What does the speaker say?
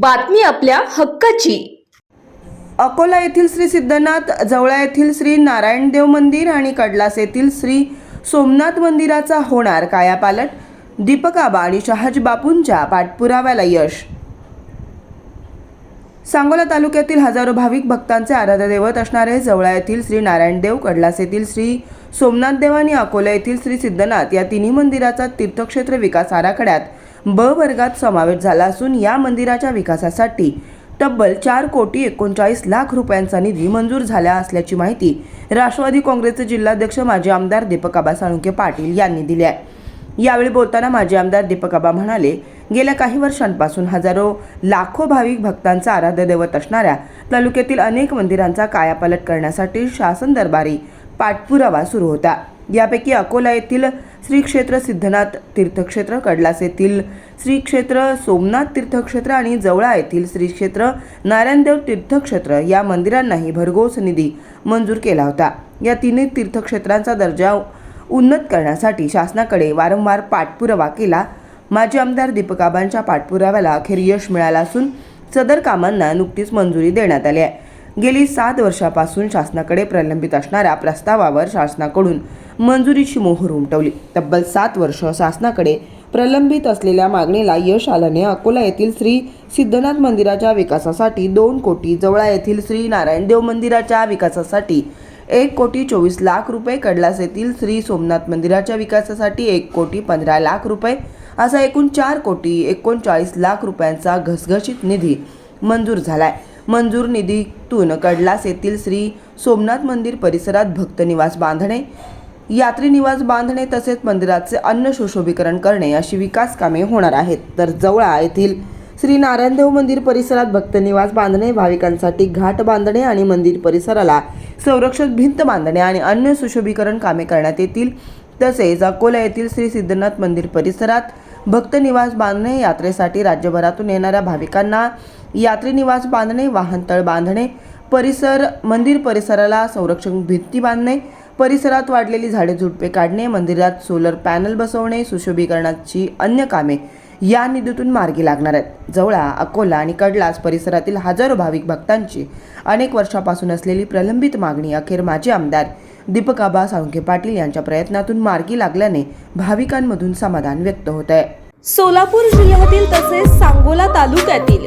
बातमी आपल्या हक्काची. अकोला येथील श्री सिद्धनाथ जवळा येथील श्री नारायणदेव मंदिर आणि कडलास येथील श्री सोमनाथ मंदिराचा होणार कायापालट. दीपकाबा आणि शहाजी बापूंच्या पाठपुराव्याला यश. सांगोला तालुक्यातील हजारो भाविक भक्तांचे आराध्य दैवत असणारे जवळा येथील श्री नारायणदेव कडलास येथील श्री सोमनाथ देव आणि अकोला येथील श्री सिद्धनाथ या तिन्ही मंदिराचा तीर्थक्षेत्र विकास आराखड्यात ब वर्गात समावेश झाला असून या मंदिराच्या विकासासाठी तब्बल चार कोटी एकोणचाळीस लाख रुपयांचा निधी मंजूर झाला असल्याची माहिती राष्ट्रवादी काँग्रेसचे जिल्हाध्यक्ष माजी आमदार दीपक आबा साळुंके पाटील यांनी दिली आहे. यावेळी बोलताना माजी आमदार दीपक आबा म्हणाले गेल्या काही वर्षांपासून हजारो लाखो भाविक भक्तांचा आराध्य दैवत असणाऱ्या तालुक्यातील अनेक मंदिरांचा कायापालट करण्यासाठी शासन दरबारी पाठपुरावा सुरू होता. यापैकी अकोला येथील श्री क्षेत्र सिद्धनाथ तीर्थक्षेत्र कडलास येथील श्री क्षेत्र सोमनाथ तीर्थक्षेत्र आणि जवळा येथील श्री क्षेत्र नारायणदेव तीर्थक्षेत्र या मंदिरांनाही भरघोस निधी मंजूर केला होता. या तिन्ही तीर्थक्षेत्रांचा दर्जा उन्नत करण्यासाठी शासनाकडे वारंवार पाठपुरावा केला. माजी आमदार दीपकाबांच्या पाठपुराव्याला अखेर यश मिळालं असून सदर कामांना नुकतीच मंजुरी देण्यात आली आहे. गेली सात वर्षापासून शासनाकडे प्रलंबित असणाऱ्या प्रस्तावावर शासनाकडून मंजुरीची मोहर उमटवली. तब्बल सात वर्ष शासनाकडे प्रलंबित असलेल्या मागणीला यश आल्याने अकोला येथील श्री सिद्धनाथ मंदिराच्या विकासासाठी दोन कोटी जवळा येथील श्री नारायणदेव मंदिराच्या विकासासाठी एक कोटी चोवीस लाख रुपये कडलास येथील श्री सोमनाथ मंदिराच्या विकासासाठी एक कोटी पंधरा लाख रुपये असा एकूण चार कोटी एकोणचाळीस लाख रुपयांचा घसघशीत निधी मंजूर झालाय. मंजूर निधीतून कडलास येथील श्री सोमनाथ मंदिर परिसरात भक्तनिवास बांधणे यात्री निवास बांधणे तसेच मंदिराचे अन्न सुशोभीकरण करणे अशी विकास कामे होणार आहेत. तर जवळा येथील श्री नारायणदेव मंदिर परिसरात भक्त निवास बांधणे भाविकांसाठी घाट बांधणे आणि मंदिर परिसराला संरक्षक भिंत बांधणे आणि अन्य सुशोभीकरण कामे करण्यात येतील. तसेच अकोला येथील श्री सिद्धनाथ मंदिर परिसरात भक्त निवास बांधणे यात्रेसाठी राज्यभरातून येणाऱ्या भाविकांना यात्री निवास बांधणे वाहनतळ बांधणे परिसर मंदिर परिसराला संरक्षण भिंती बांधणे परिसरात वाढलेली झाडे झुडपे काढणे मंदिरात सोलर पॅनल बसवणे सुशोभीकरणाची अन्य कामे या निधीतून मार्गी लागणार आहेत. जवळा अकोला आणि कडलास परिसरातील हजारो भाविक भक्तांची अनेक वर्षापासून असलेली प्रलंबित मागणी अखेर माजी आमदार दीपक आबा साळुंखे पाटील यांच्या प्रयत्नातून मार्गी लागल्याने भाविकांमधून समाधान व्यक्त होत आहे सोलापूर जिल्ह्यातील तसेच सांगोला तालुक्यातील